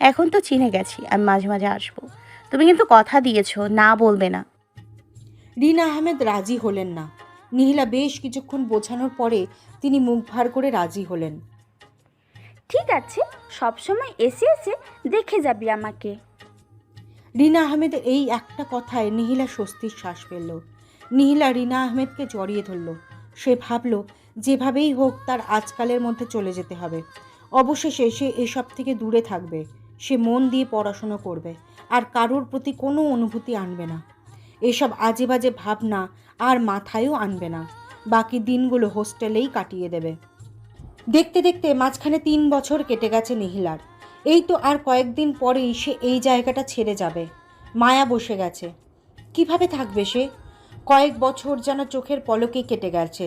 এখন তো চিনে গেছি আমি মাঝে মাঝে আসব। তুমি কিন্তু কথা দিয়েছ না বলবে না। রিনা আহমেদ রাজি হলেন না। নিহিলা বেশ কিছুক্ষণ বোঝানোর পরে তিনি মুখ ভার করে রাজি হলেন। ঠিক আছে সবসময় এসে এসে দেখে যাবি আমাকে। রিনা আহমেদের এই একটা কথায় নিহিলা স্বস্তির শ্বাস ফেলল। নিহিলা রিনা আহমেদকে জড়িয়ে ধরল। সে ভাবল যেভাবেই হোক তার আজকালের মধ্যে চলে যেতে হবে। অবশেষে সে এসব থেকে দূরে থাকবে। সে মন দিয়ে পড়াশুনো করবে, আর কারোর প্রতি কোনো অনুভূতি আনবে না। এসব আজে বাজে ভাবনা আর মাথায়ও আনবে না। বাকি দিনগুলো হোস্টেলেই কাটিয়ে দেবে। দেখতে দেখতে মাঝখানে তিন বছর কেটে গেছে নিহিলার। এই তো আর কয়েকদিন পরেই সে এই জায়গাটা ছেড়ে যাবে। মায়া বসে গেছে। কীভাবে থাকবে সে? কয়েক বছর যেন চোখের পলকে কেটে গেছে।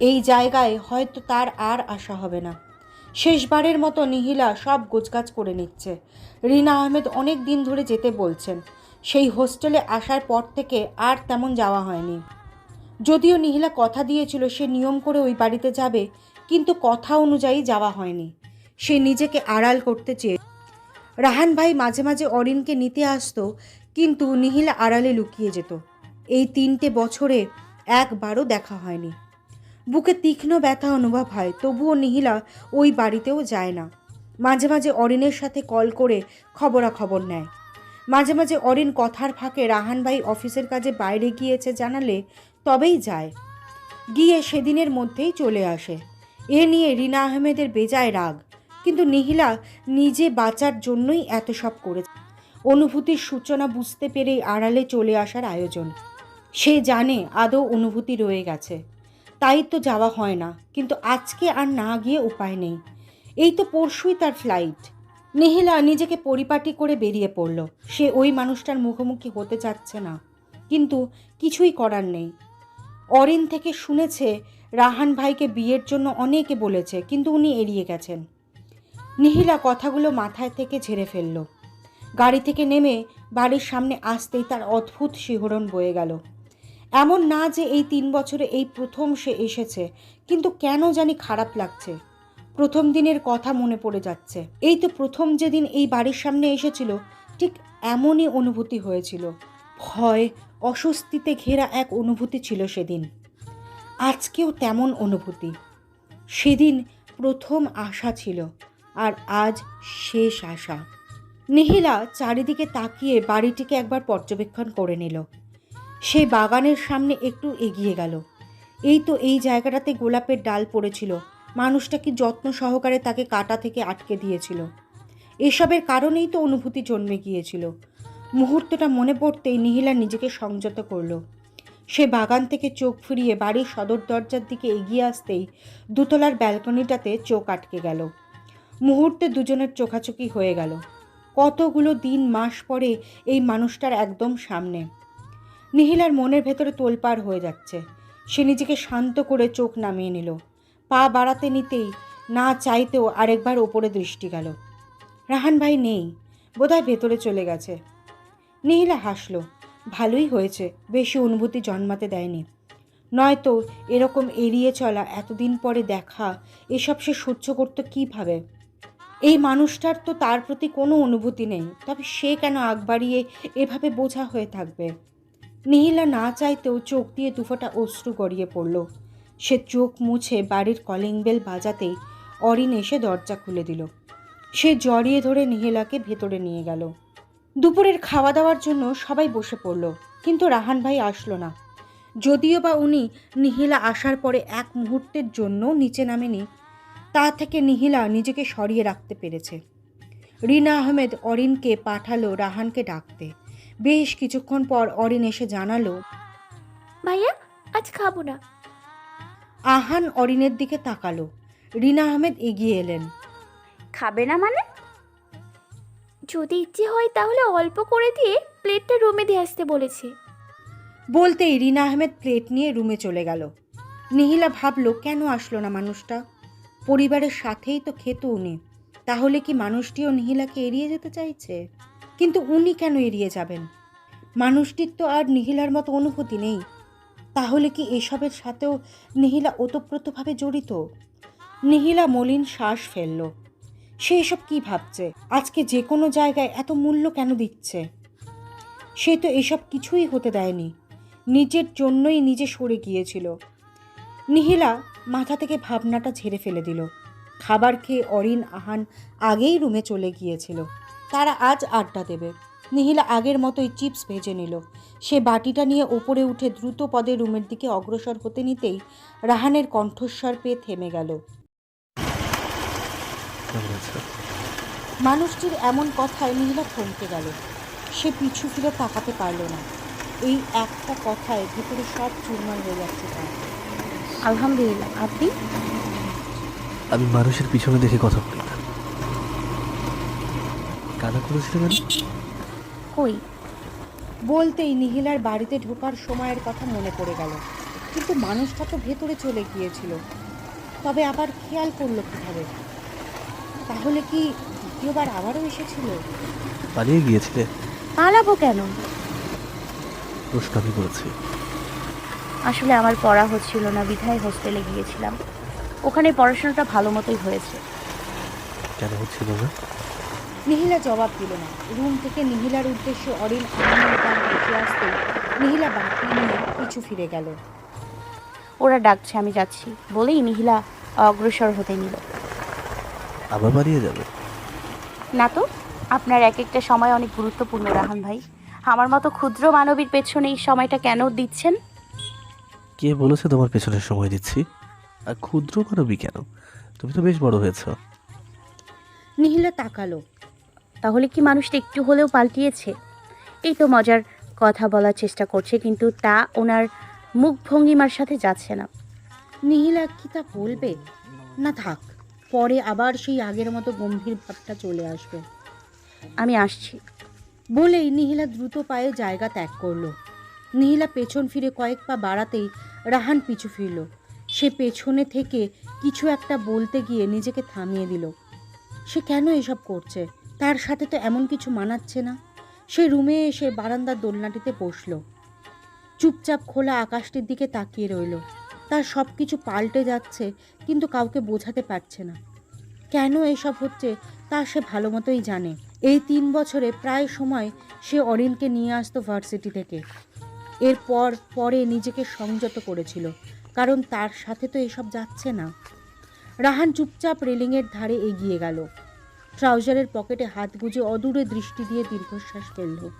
এই জায়গায় হয়তো তার আর আশা হবে না। শেষবারের মতো নিহিলা সব গোছগাছ করে নিচ্ছে। রিনা আহমেদ অনেক দিন ধরে যেতে বলছেন। সেই হোস্টেলে আসার পর থেকে আর তেমন যাওয়া হয়নি। যদিও নিহিলা কথা দিয়েছিল সে নিয়ম করে ওই বাড়িতে যাবে, কিন্তু কথা অনুযায়ী যাওয়া হয়নি। সে নিজেকে আড়াল করতে চেয়ে। রাহান ভাই মাঝে মাঝে অরিনকে নিতে আসতো, কিন্তু নিহিলা আড়ালে লুকিয়ে যেত। এই তিনটে বছরে একবারও দেখা হয়নি। বুকে তীক্ষ্ণ ব্যথা অনুভব হয়, তবুও নিহিলা ওই বাড়িতেও যায় না। মাঝে মাঝে অরিনের সাথে কল করে খবরাখবর নেয়। মাঝে মাঝে অরিন কথার ফাঁকে রাহানবাই অফিসের কাজে বাইরে গিয়েছে জানালে তবেই যায়। গিয়ে সেদিনের মধ্যেই চলে আসে। এ নিয়ে রিনা আহমেদের বেজায় রাগ। কিন্তু নিহিলা নিজে বাঁচার জন্যই এত সব করেছে। অনুভূতির সূচনা বুঝতে পেরেই আড়ালে চলে আসার আয়োজন। সে জানে আদৌ অনুভূতি রয়ে গেছে। তাই তো যাওয়া হয় না। কিন্তু আজকে আর না গিয়ে উপায় নেই। এই তো পরশুই তার ফ্লাইট নিহিলা নিজেকে পরিপাটি করে বেরিয়ে পড়ল। সে ওই মানুষটার মুখোমুখি হতে চাচ্ছে না। কিন্তু কিছুই করার নেই। অরিন থেকে শুনেছে, রাহান ভাইকে বিয়ের জন্য অনেকে বলেছে, কিন্তু উনি এড়িয়ে গেছেন। নিহিলা কথাগুলো মাথায় থেকে ঝেড়ে ফেলল। গাড়ি থেকে নেমে বাড়ির সামনে আসতেই তার অদ্ভুত শিহরণ বয়ে গেল। এমন না যে এই তিন বছরে এই প্রথম সে এসেছে, কিন্তু কেন জানি খারাপ লাগছে। প্রথম দিনের কথা মনে পড়ে যাচ্ছে। এই তো প্রথম যেদিন এই বাড়ির সামনে এসেছিল, ঠিক এমনই অনুভূতি হয়েছিল। ভয়, অস্বস্তিতে ঘেরা এক অনুভূতি ছিল সেদিন। আজকেও তেমন অনুভূতি। সেদিন প্রথম আশা ছিল, আর আজ শেষ আশা। নিহিলা চারিদিকে তাকিয়ে বাড়িটিকে একবার পর্যবেক্ষণ করে নিল। সে বাগানের সামনে একটু এগিয়ে গেল। এই তো এই জায়গাটাতে গোলাপের ডাল পড়েছিল। মানুষটা কি যত্ন সহকারে তাকে কাটা থেকে আটকে দিয়েছিল। এসবের কারণেই তো অনুভূতি জন্মে গিয়েছিল। মুহূর্তটা মনে পড়তেই নিহিলা নিজেকে সংযত করল। সে বাগান থেকে চোখ ফিরিয়ে বাড়ির সদর দরজার দিকে এগিয়ে আসতেই দুতলার ব্যালকনিটাতে চোখ আটকে গেল। মুহূর্তে দুজনের চোখাচোখি হয়ে গেল। কতগুলো দিন, মাস পরে এই মানুষটার একদম সামনে। নিহিলার মনের ভেতরে তোলপাড় হয়ে যাচ্ছে। সে নিজেকে শান্ত করে চোখ নামিয়ে নিল। পা বাড়াতে নিতেই, না চাইতেও আরেকবার ওপরে দৃষ্টি গেল। রাহান ভাই নেই, বোধহয় ভেতরে চলে গেছে। নিহিলা হাসলো, ভালোই হয়েছে, বেশি অনুভূতি জন্মাতে দেয়নি। নয়তো এরকম এড়িয়ে চলা, এতদিন পরে দেখা, এসব সে সহ্য করতো কীভাবে? এই মানুষটার তো তার প্রতি কোনো অনুভূতি নেই, তবে সে কেন আগ বাড়িয়ে এভাবে বোঝা হয়ে থাকবে? নিহিলা না চাইতেও চোখ দিয়ে দুফোটা অশ্রু গড়িয়ে পড়ল। সে চোখ মুছে বাড়ির কলিং বেল বাজাতেই অরিন এসে দরজা খুলে দিল। সে জড়িয়ে ধরে নিহিলাকে ভেতরে নিয়ে গেল। দুপুরের খাওয়া দাওয়ার জন্য সবাই বসে পড়ল, কিন্তু রাহান ভাই আসলো না। যদিও বা উনি নিহিলা আসার পরে এক মুহূর্তের জন্য নিচে নামেনি, তা থেকে নিহিলা নিজেকে সরিয়ে রাখতে পেরেছে। রিনা আহমেদ অরিনকে পাঠালো রাহানকে ডাকতে। বেশ কিছুক্ষণ পর অরিন এসে জানালো ভাইয়া আজ খাব না। আহান অরিনের দিকে তাকালো। রিনা আহমেদ এগিয়ে এলেন। খাবে না মানে? যদি ইচ্ছে হয় তাহলে অল্প করে দিয়ে প্লেটটা রুমে দিয়ে আসতে বলেছে। বলতেই রিনা আহমেদ প্লেট নিয়ে রুমে চলে গেল। নিহিলা ভাবলো কেন আসলো না মানুষটা? পরিবারের সাথেই তো খেত উনি। তাহলে কি মানুষটিও নিহিলাকে এড়িয়ে যেতে চাইছে? কিন্তু উনি কেন এড়িয়ে যাবেন? মানুষটির তো আর নিহিলার মতো অনুভূতি নেই। তাহলে কি এসবের সাথেও নিহিলা ওতপ্রোতভাবে জড়িত? নিহিলা মলিন শ্বাস ফেলল। সে এসব কি ভাবছে? আজকে যে কোনো জায়গায় এত মূল্য কেন দিচ্ছে? সে তো এসব কিছুই হতে দেয়নি। নিজের জন্যই নিজে সরে গিয়েছিল। নিহিলা মাথা থেকে ভাবনাটা ঝেড়ে ফেলে দিল। খাবার খেয়ে অরিন আহান আগেই রুমে চলে গিয়েছিল। তারা আজ আড্ডা দেবে। নিহিলা আগের মতোই চিপস ভেজে নিল। সে বাটিটা নিয়ে ওপরে উঠে দ্রুত পদে রুমের দিকে অগ্রসর হতে নিতেই রাহানের কণ্ঠস্বর পেয়ে থেমে গেল। মানুষটির এমন কথায় নিহিলা থমকে গেল। সে পিছু ফিরে তাকাতে পারল না। এই একটা কথায় ভেতরে সব চুরমার হয়ে যাচ্ছে তার। আলহামদুলিল্লাহ আপনি? আমি মানুষের পিছনে দেখে কথা বলি। কানা করেছিলে কেন কই? বলতেই নিহিলার বাড়িতে ঢোকার সময়ের কথা মনে পড়ে গেল। কিন্তু মানুষটা তো ভেতরে চলে গিয়েছিল। তবে আবার খেয়াল করল কীভাবে? তাহলে কি দ্বিতীয়বার আবারও এসেছিল? পালিয়ে গিয়েছিলে? পালাবো কেন? প্রশ্ন আমি করেছি। আসলে আমার পড়া হচ্ছিল না বিধায় হোস্টেলে গিয়েছিলাম। ওখানে পড়াশোনাটা ভালো মতোই হয়েছে। কেন হচ্ছিল না? নিহিলা জবাব দিল না। রুম থেকে নিহিলার উদ্দেশ্যে অরিন গান আসতে নিহিলা বাকি নিয়ে পিছু ফিরে গেল। ওরা ডাকছে আমি যাচ্ছি। বলেই মিহিলা অগ্রসর হতে নিল। আবার বাড়িয়ে যাবে? না তো আপনার এক একটা সময় অনেক গুরুত্বপূর্ণ রাহান ভাই। আমার মতো ক্ষুদ্র মানবীর পেছনে এই সময়টা কেন দিচ্ছেন? কে বলেছে তোমার পেছনে সময় দিচ্ছি? আর ক্ষুদ্র মানবী কেন? তুমি তো বেশ বড় হয়েছ। নিহিলা তাকালো। তাহলে কি মানুষটা একটু হলেও পাল্টিয়েছে? এই তো মজার কথা বলার চেষ্টা করছে কিন্তু তা ওনার মুখ ভঙ্গিমার সাথে যাচ্ছে না। নিহিলা কি তা বলবে? না থাক পরে আবার সেই আগের মতো গম্ভীর ভাবটা চলে আসবে। আমি আসছি। বলেই নিহিলা দ্রুত পায়ে জায়গা ত্যাগ করল। নিহিলা পেছন ফিরে কয়েক পা বাড়াতেই রাহান পিছু ফিরল। সে পেছনে থেকে কিছু একটা বলতে গিয়ে নিজেকে থামিয়ে দিল। সে কেন এসব করছে? তার সাথে তো এমন কিছু মানাচ্ছে না। সে রুমে এসে বারান্দার দোলনাটিতে বসল। চুপচাপ খোলা আকাশটির দিকে তাকিয়ে রইল। তার সব কিছু পাল্টে যাচ্ছে, কিন্তু কাউকে বোঝাতে পারছে না। কেন এসব হচ্ছে, তা সে ভালো মতোই জানে। এই তিন বছরে প্রায় সময় সে অরিনকে নিয়ে আসতো ভার্সিটি থেকে। এরপর পরে নিজেকে সংযত করেছিল, কারণ তার সাথে তো এসব যাচ্ছে না। রাহান চুপচাপ রেলিংয়ের ধারে এগিয়ে গেল। ট্রাউজারের পকেটে হাত গুজে অদূরে দৃষ্টি দিয়ে দীর্ঘশ্বাস ফেলল।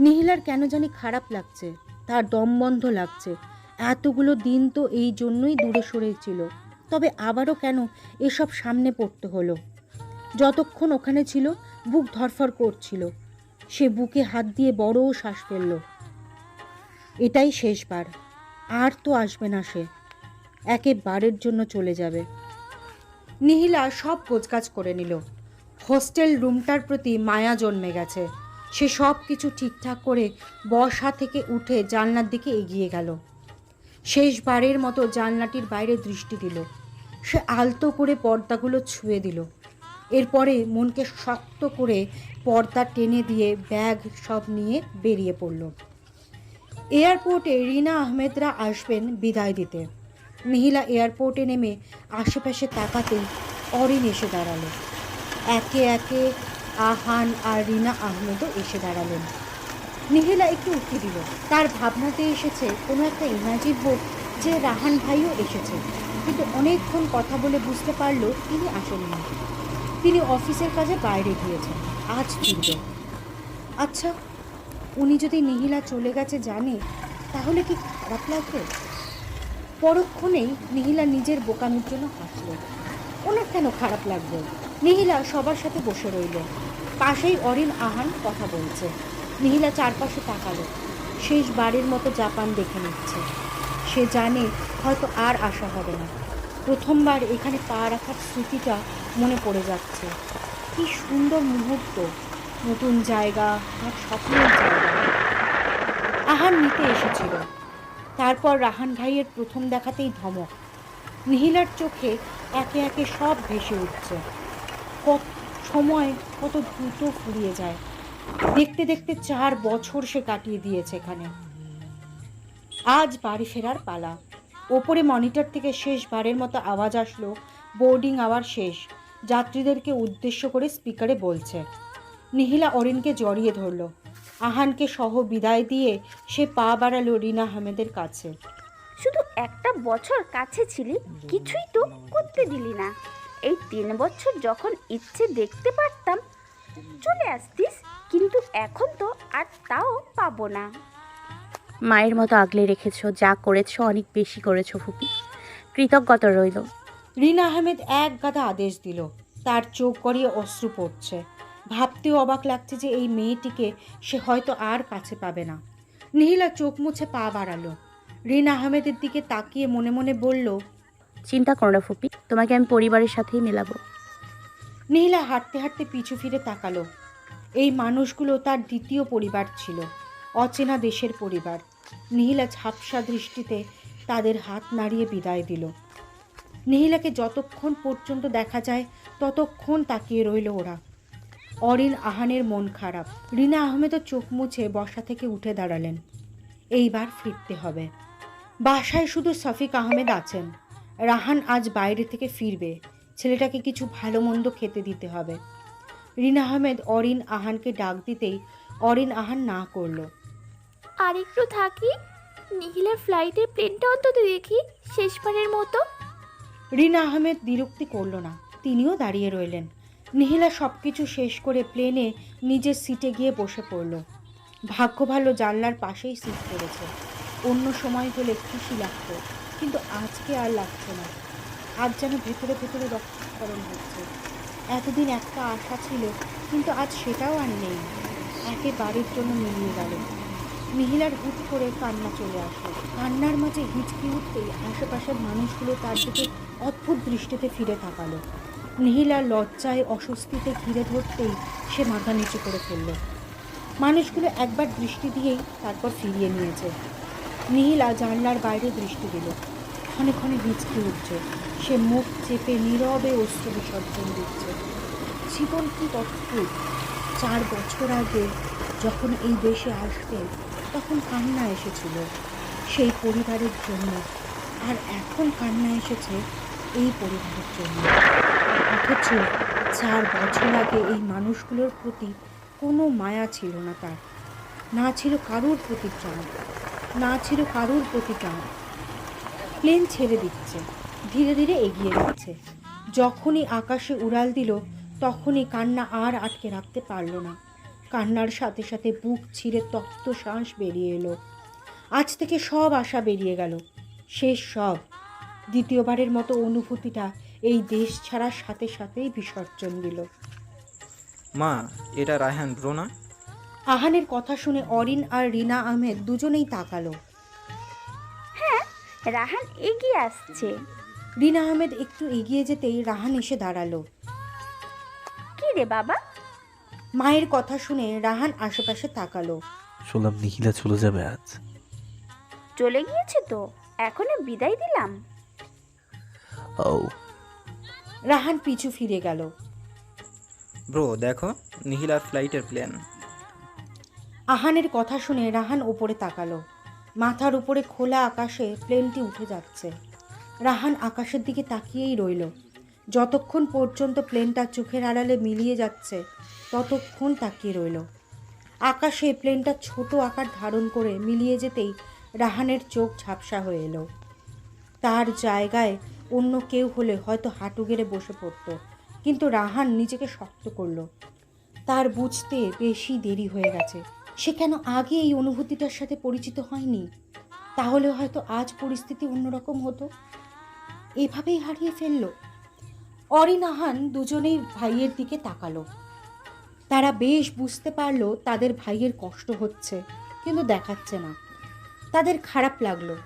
নিহিলার কেন জানি খারাপ লাগছে, তার দম বন্ধ লাগছে। এতগুলো দিন তো এই জন্যই দূরে সরেছিল। তবে আবারও কেন এসব সামনে পড়তে হলো? যতক্ষণ ওখানে ছিল, বুক ধরফর করছিল। সে বুকে হাত দিয়ে বড় শ্বাস ফেলল। এটাই শেষবার, আর তো আসবে না সে। একেবারের জন্য চলে যাবে। নিহিলা সব গোজগাজ করে নিল। হোস্টেল রুমটার প্রতি মায়া জন্মে গেছে। সে সব কিছু ঠিকঠাক করে বসা থেকে উঠে জানলার দিকে এগিয়ে গেল। শেষবারের মতো জানলাটির বাইরে দৃষ্টি দিল। সে আলতো করে পর্দাগুলো ছুঁয়ে দিল। এরপরে মনকে শক্ত করে পর্দা টেনে দিয়ে ব্যাগ সব নিয়ে বেরিয়ে পড়ল। এয়ারপোর্টে রিনা আহমেদরা আসবেন বিদায় দিতে। মিহিলা এয়ারপোর্টে নেমে আশেপাশে তাকাতেই অরিন এসে দাঁড়াল। একে একে আহান আর রিনা আহমেদও এসে দাঁড়ালেন। নিহিলা একটু উঠে দিল। তার ভাবনাতে এসেছে কোনো একটা ইমাজিন হোক যে রাহান ভাইও এসেছে। কিন্তু অনেকক্ষণ কথা বলে বুঝতে পারল তিনি আসেননি তিনি অফিসের কাজে বাইরে গিয়েছেন। আজ ফিরবে। আচ্ছা উনি যদি নিহিলা চলে গেছে জানে, তাহলে কি খারাপ লাগবে? পরক্ষণেই নিহিলা নিজের বোকামির জন্য হাসল ওনার কেন খারাপ লাগবে? নিহিলা সবার সাথে বসে রইল। পাশেই অরিন আহান কথা বলছে। নিহিলা চারপাশে তাকালো। শেষবারের মতো জাপান দেখে নিচ্ছে। সে জানে হয়তো আর আসা হবে না। প্রথমবার এখানে পা রাখার স্মৃতিটা মনে পড়ে যাচ্ছে। কি সুন্দর মুহূর্ত। নতুন জায়গা আর স্বপ্নের জায়গা। আহান নিতে এসেছিল। তারপর রাহান ভাইয়ের প্রথম দেখাতেই ধমক। নিহিলার চোখে একে একে সব ভেসে উঠছে। কত সময় কত দ্রুত ফুরিয়ে যায়। দেখতে দেখতে চার বছর সে কাটিয়ে দিয়েছে এখানে। আজ বাড়ি ফেরার পালা। ওপরে মনিটর থেকে শেষবারের মতো আওয়াজ আসলো, বোর্ডিং আওয়ার শেষ। যাত্রীদেরকে উদ্দেশ্য করে স্পিকারে বলছে। নিহিলা অরিনকে জড়িয়ে ধরলো। আহানকে সহ বিদায় দিয়ে সে পা বাড়ালো রিনা আহমেদের কাছে। শুধু একটা বছর কাছে ছিলি, কিছুই তো করতে দিলি না। এই তিন বছর যখন ইচ্ছে দেখতে পারতাম চলে আসতিস কিন্তু এখন তো আর তাও পাবো না। মায়ের মতো আগলে রেখেছো যা করেছ অনেক বেশি করেছ ফুপি। কৃতজ্ঞতা রইল। রিনা আহমেদ এক গাদা আদেশ দিল। তার চোখ গড়িয়ে অশ্রু পড়ছে। ভাবতেও অবাক লাগছে যে এই মেয়েটিকে সে হয়তো আর কাছে পাবে না। নিহিলা চোখ মুছে পা বাড়ালো। রিনা আহমেদের দিকে তাকিয়ে মনে মনে বলল চিন্তা করো না ফুপি, তোমাকে আমি পরিবারের সাথেই মেলাবো। নিহিলা হাঁটতে হাঁটতে পিছু ফিরে তাকালো। এই মানুষগুলো তার দ্বিতীয় পরিবার ছিল, অচেনা দেশের পরিবার। নিহিলা ঝাপসা দৃষ্টিতে তাদের হাত নাড়িয়ে বিদায় দিল। নিহিলাকে যতক্ষণ পর্যন্ত দেখা যায়, ততক্ষণ তাকিয়ে রইল ওরা। অরিন আহানের মন খারাপ। রিনা আহমেদও চোখ মুছে বসা থেকে উঠে দাঁড়ালেন। এইবার ফিরতে হবে। বাসায় শুধু সফিক আহমেদ আছেন। রাহান আজ বাইরে থেকে ফিরবে। ছেলেটাকে কিছু ভালো মন্দ খেতে দিতে হবে। রিনা আহমেদ অরিন আহানকে ডাক দিতেই অরিন আহান না করল। আর একটু থাকি? নিখিলের ফ্লাইটের প্লেনটা অন্তত দেখি শেষবারের মতো। রিনা আহমেদ বিরক্তি করল না তিনিও দাঁড়িয়ে রইলেন। নিহিলা সব কিছু শেষ করে প্লেনে নিজের সিটে গিয়ে বসে পড়ল। ভাগ্য ভালো জানলার পাশেই সিট পড়েছে। অন্য সময় হলে খুশি লাগতো। কিন্তু আজকে আর লাগছে না। আজ যেন ভেতরে ভেতরে রক্তকরণ হচ্ছে। এতদিন একটা আশা ছিল, কিন্তু আজ সেটাও আর নেই। একে বাড়ির জন্য মিলিয়ে গেল। মিহিলার হুট করে কান্না চলে আসলো। কান্নার মাঝে হিচকি উঠতেই আশেপাশের মানুষগুলো তার দিকে অদ্ভুত দৃষ্টিতে ফিরে তাকালো। নিহিলা লজ্জায় অস্বস্তিতে ঘিরে ধরতেই সে মাথা নিচু করে ফেলল। মানুষগুলো একবার দৃষ্টি দিয়েই তারপর ফিরিয়ে নিয়েছে। নিহিলা জানলার বাইরে দৃষ্টি দিল। ক্ষণে ক্ষণে হিচকি উঠছে। সে মুখ চেপে নীরবে অস্ত্র বিসর্জন দিচ্ছে। জীবন কি অদ্ভুত। চার বছর আগে যখন এই দেশে আসবে, তখন কান্না এসেছিল সেই পরিবারের জন্য। আর এখন কান্না এসেছে এই পরিবারের জন্য। অথচ চার বছর আগে এই মানুষগুলোর প্রতি কোনো মায়া ছিল না তার। না ছিল কারুর প্রতি প্রাণ না ছিল কারুর প্রতি প্রাণ প্লেন ছেড়ে দিচ্ছে ধীরে ধীরে এগিয়ে যাচ্ছে। যখনই আকাশে উড়াল দিল তখনই কান্না আর আটকে রাখতে পারল না। কান্নার সাথে সাথে বুক ছিঁড়ে তপ্ত শ্বাস বেরিয়ে এলো। আজ থেকে সব আশা বেরিয়ে গেল। শেষ সব। দ্বিতীয়বারের মতো অনুভূতিটা এই দেশ ছাড়ার সাথে সাথেই বিসর্জন দিল। মা এটা রায়হান ব্রো না আহানের কথা শুনে অরিন আর রিনা আহমেদ দুজনেই তাকালো। রাহান এগিয়ে আসছে। রিনা আহমেদ একটু এগিয়ে যেতেই রাহান এসে দাঁড়াল। কি রে বাবা? মায়ের কথা শুনে রাহান আশেপাশে তাকালো। শুনলাম নিখিলা চলে যাবে আজ। চলে গিয়েছে তো? এখনও বিদায় দিলাম। ও রাহান পিছু ফিরে গেল। ব্রো দেখো নিহিলার ফ্লাইটের প্ল্যান আহানের কথা শুনে রাহান ওপরে তাকালো। মাথার উপরে খোলা আকাশে প্লেনটি উঠে যাচ্ছে। রাহান আকাশের দিকে তাকিয়েই রইল। যতক্ষণ পর্যন্ত প্লেনটা চোখের আড়ালে মিলিয়ে যাচ্ছে, ততক্ষণ তাকিয়ে রইল। আকাশে প্লেনটা ছোট আকার ধারণ করে মিলিয়ে যেতেই রাহানের চোখ ঝাপসা হয়ে এলো। তার জায়গায় অন্য কেউ হলে হয়তো হাঁটু গেড়ে বসে পড়তো, কিন্তু রাহান নিজেকে শক্ত করল। তার বুঝতে বেশি দেরি হয়ে গেছে। সে কেন আগে এই অনুভূতিটার সাথে পরিচিত হয়নি? তাহলে হয়তো আজ পরিস্থিতি অন্যরকম হতো। এভাবেই হারিয়ে ফেলল। অরিনাহান দুজনেই ভাইয়ের দিকে তাকালো। তারা বেশ বুঝতে পারল তাদের ভাইয়ের কষ্ট হচ্ছে, কিন্তু দেখাচ্ছে না। তাদের খারাপ লাগল।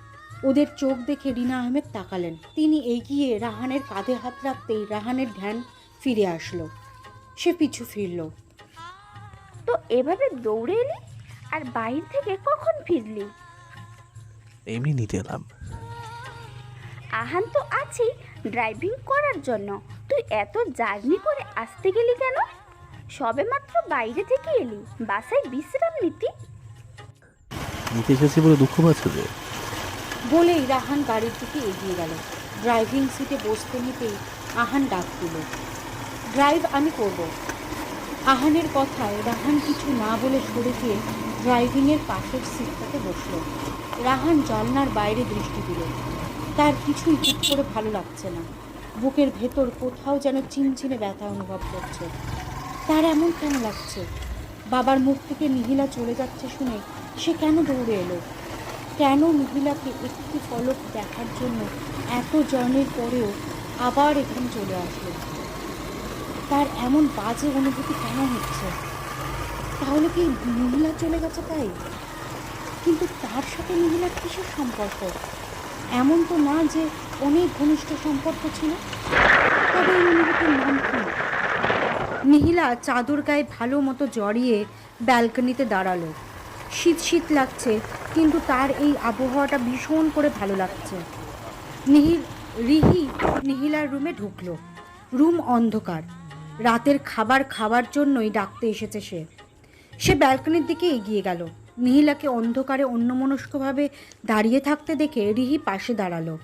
ওদের চোখ দেখে রিনা আহমেদ তাকালেন। তিনি এগিয়ে রাহানের কাঁধে হাত রাখতেই রাহানের ধ্যান ফিরে আসলো। সে পিছু ফিরল। তো এভাবে দৌড়ে এলি? আর বাইরে থেকে কখন ফিরলি? এমনি নিতে এলাম। আহান তো আছেই ড্রাইভিং করার জন্য। তুই এত জার্নি করে আসতে গেলি কেন? সবে মাত্র বাইরে থেকে এলি। বাসায় বিশ্রাম নিতি। নিতে এসেছি বলে দুঃখ পাচ্ছ যে? বলেই রাহান গাড়ির দিকে এগিয়ে গেল। ড্রাইভিং সিটে বসতে নিতেই আহান ডাক দিল ড্রাইভ আমি করব। আহানের কথায় রাহান কিছু না বলে সরে গিয়ে ড্রাইভিংয়ের পাশের সিটটাতে বসল। রাহান জানলার বাইরে দৃষ্টি দিল। তার কিছুই ঠিক করে ভালো লাগছে না। বুকের ভেতর কোথাও যেন চিনচিনে ব্যথা অনুভব করছে। তার এমন কেন লাগছে? বাবার মুখ থেকে নিহিলা চলে যাচ্ছে শুনে সে কেন দৌড়ে এলো? কেন মহিলাকে একটি ফলক দেখার জন্য এত জনের পরেও আবার এখানে চলে আসলো? তার এমন বাজে অনুভূতি কেন হচ্ছে? তাহলে কি মহিলা চলে গেছে তাই? কিন্তু তার সাথে মহিলার কিসের সম্পর্ক? এমন তো না যে অনেক ঘনিষ্ঠ সম্পর্ক ছিল। তবে এই অনুভূতির নাম কি? নিহিলা চাদর গায়ে ভালো মতো জড়িয়ে ব্যালকনিতে দাঁড়াল। শীত শীত লাগছে, কিন্তু তার এই আবহাওয়াটা ভীষণ করে ভালো লাগছে। নিহিল রিহি নিহিলার রুমে ঢুকলো। রুম অন্ধকার। রাতের খাবার খাওয়ার জন্যই ডাকতে এসেছে সে। সে ব্যালকনির দিকে এগিয়ে গেল। নিহিলাকে অন্ধকারে অন্যমনস্কভাবে দাঁড়িয়ে থাকতে দেখে রিহি পাশে দাঁড়াল।